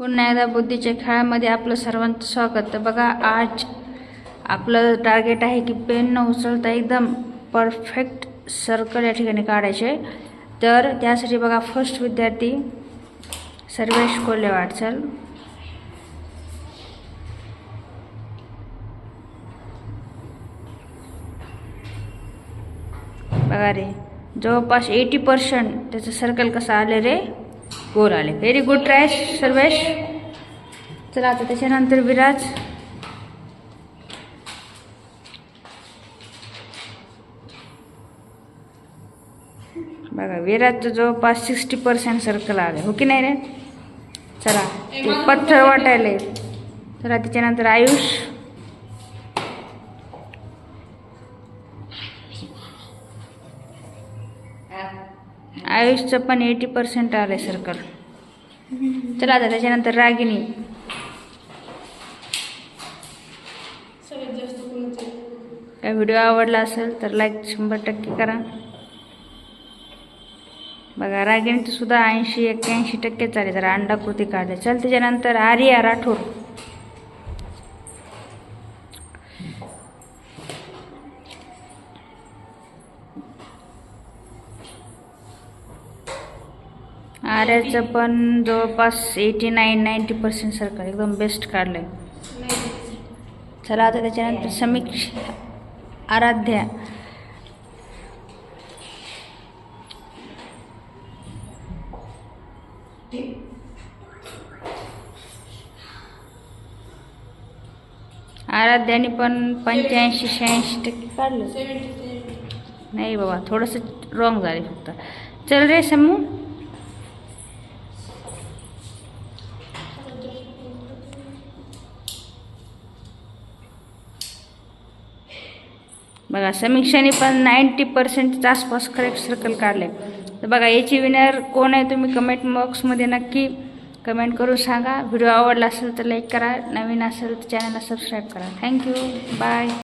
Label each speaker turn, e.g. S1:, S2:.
S1: हो, पुन्हा एकदा बुद्धीच्या खेळामध्ये आपलं सर्वांचं स्वागत. तर बघा आज आपलं टार्गेट आहे की पेन न उचलता एकदम परफेक्ट सर्कल या ठिकाणी काढायचे. तर त्यासाठी बघा फर्स्ट विद्यार्थी सर्वेश कोल्हे वाटचाल बघा रे जवळपास एटी पर्सेंट त्याचं सर्कल कसं आले रे? गोल आले. व्हेरी गुड ट्राय सर्वेश चला आता त्याच्यानंतर विराज. बघा विराजचं जवळपास सिक्स्टी पर्सेंट सर्कल आले हो की नाही रे? चला ते पत्थर वाटायले चला त्याच्यानंतर आयुष. आयुषचं पण एटी पर्सेंट आलं सर्कल चला आता त्याच्यानंतर रागिनी काय व्हिडिओ आवडला असेल तर लाईक शंभर टक्के करा. बघा रागिणीचं सुद्धा ऐंशी एक्क्याऐंशी टक्के चालेल. जरा अंडाकृती काढले. चल त्याच्यानंतर आर्या राठोड. आर्याचं पण जवळपास eighty nine ninety percent circle एकदम बेस्ट काढलं आहे. चला आता त्याच्यानंतर समीक्ष आराध्या. आराध्याने पण पंच्याऐंशी शहाऐंशी टक्के काढलं. नाही बाबा थोडंसं रॉंग झाले फक्त. चल रे समू. बघा समीक्षाने पण नाईंटी पर्सेंटच्या आसपास करेक्ट सर्कल काढले. तर बघा याची विनर कोण आहे तुम्ही कमेंट बॉक्समध्ये नक्की कमेंट करून सांगा. व्हिडिओ आवडला असेल तर लाईक करा. नवीन असेल तर चॅनलला सबस्क्राईब करा. Thank you bye